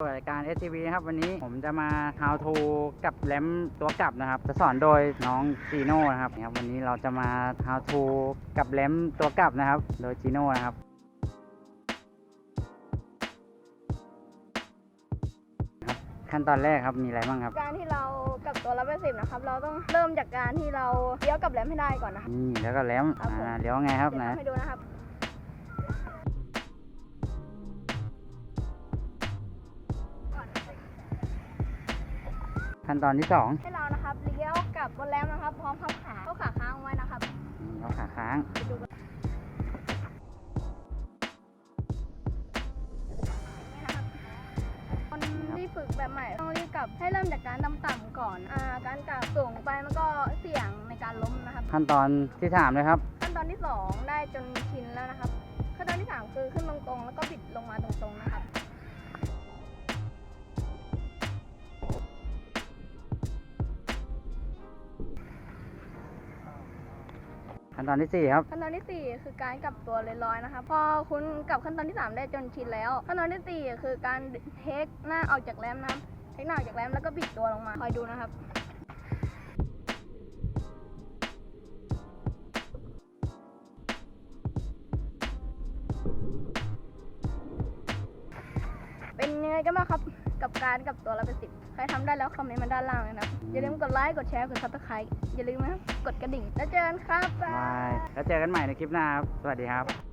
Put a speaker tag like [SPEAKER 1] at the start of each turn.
[SPEAKER 1] รายการ STV นะครับวันนี้ผมจะมา how to กับแรมตัวกลับนะครับ จะสอนโดยน้องจีโน่นะครับนะครับ วันนี้เราจะมา how to กับแรมตัวกลับนะครับ โดยจีโน่นะครับขั้นตอนแรกครับมีอะไรบ้างครับ
[SPEAKER 2] การที่เรากลับตัวร้อยแปดสิบนะครับ เราต้องเริ่มจากการที่เราเลี้ยวกลับแรมให้ได้ก่อนนะครับ
[SPEAKER 1] นี่แล้วก็แรม
[SPEAKER 2] ครับผม
[SPEAKER 1] อ่าเดี๋ยวไงครับ
[SPEAKER 2] เดี๋ยว
[SPEAKER 1] นะ
[SPEAKER 2] ทำให้ดูนะครับ
[SPEAKER 1] ขั้นตอนที่สอง
[SPEAKER 2] ให้เรานะครับเลี้ยวกลับบนแรมนะครับ พร้อมพับขาเข้าขาค้างไว้นะครับ
[SPEAKER 1] นี่เอาขาค้าง
[SPEAKER 2] ไปดูกันนี่นะครับคนที่ฝึกแบบใหม่ต้องรีบกลับให้เริ่มจากการต่ำๆก่อนอ่าการกลับสูงไปมันก็เสี่ยงในการล้มนะครับ
[SPEAKER 1] ขั้นตอนที่สามเลยครับ
[SPEAKER 2] ขั้นตอนที่2ได้จนชินแล้วนะครับ ขั้นตอนที่3คือขึ้นตรงๆแล้วก็บิดลงมาตรงๆนะครับ
[SPEAKER 1] ขั้นตอนที่สี่ครับ
[SPEAKER 2] ขั้นตอนที่ 4 คือการกลับตัวลอยๆนะครับพอคุณกลับขั้นตอนที่ 3 ได้จนชินแล้ว ขั้นตอนที่ 4 คือการเทคหน้าออกจากแรมนะเทคหน้าออกจากแรมแล้วก็บิดตัวลงมา คอยดูนะครับ เป็นยังไงกันบ้างครับ กับการกับตัวเราเป็นสิบใครทำได้แล้วคอมเมนต์มาด้านล่างเลยนะครับอย่าลืมกดไลค์กดแชร์กดซับสไครต์อย่าลืมนะครับกดกระดิ่งแล้วเจอกันครับ
[SPEAKER 1] บายแล้วเจอกันใหม่ในคลิปหน้าครับ สวัสดีครับ